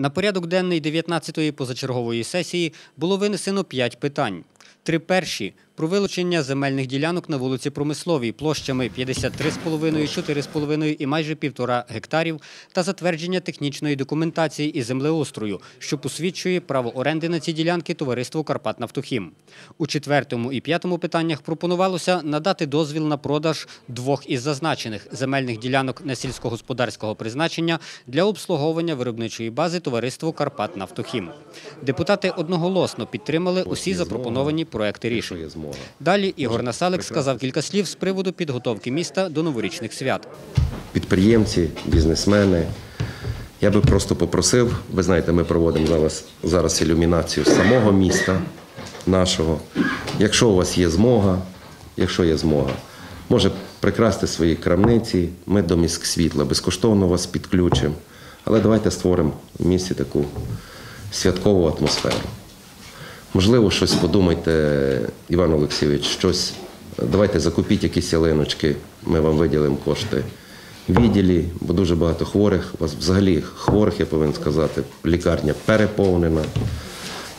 На порядок денний 19-ї позачергової сесії було винесено 5 питань. Три перші – про вилучення земельних ділянок на вулиці Промисловій площами 53,5, 4,5 і майже півтора гектарів та затвердження технічної документації і землеустрою, що посвідчує право оренди на ці ділянки товариству «Карпатнафтохім». У четвертому і п'ятому питаннях пропонувалося надати дозвіл на продаж двох із зазначених земельних ділянок на сільськогосподарського призначення для обслуговування виробничої бази товариству «Карпатнафтохім». Депутати одноголосно підтримали усі запропоновані проекти рішень. Далі Ігор Насалик сказав кілька слів з приводу підготовки міста до новорічних свят. Підприємці, бізнесмени. Я би просто попросив, ви знаєте, ми проводимо зараз, зараз ілюмінацію самого міста нашого. Якщо у вас є змога, якщо є змога, може прикрасти свої крамниці, ми до міськ світла безкоштовно вас підключимо. Але давайте створимо в місті таку святкову атмосферу. Можливо, щось подумайте, Іван Олексійович, щось. Давайте закупіть якісь ялиночки, ми вам виділимо кошти. Відділі, бо дуже багато хворих. У вас взагалі хворих, я повинен сказати, лікарня переповнена.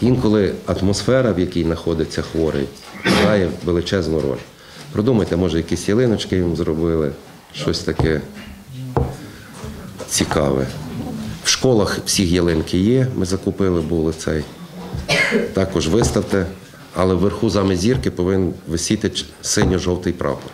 Інколи атмосфера, в якій знаходиться хворий, грає величезну роль. Продумайте, може, якісь ялиночки їм зробили, щось таке цікаве. В школах всіх ялинки є, ми закупили були цей. Також виставте, але вверху замість зірки повинен висіти синьо-жовтий прапор.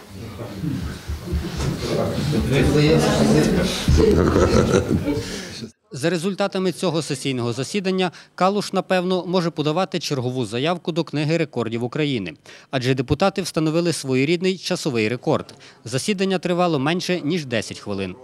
За результатами цього сесійного засідання Калуш, напевно, може подавати чергову заявку до книги рекордів України, адже депутати встановили своєрідний часовий рекорд. Засідання тривало менше ніж 10 хвилин.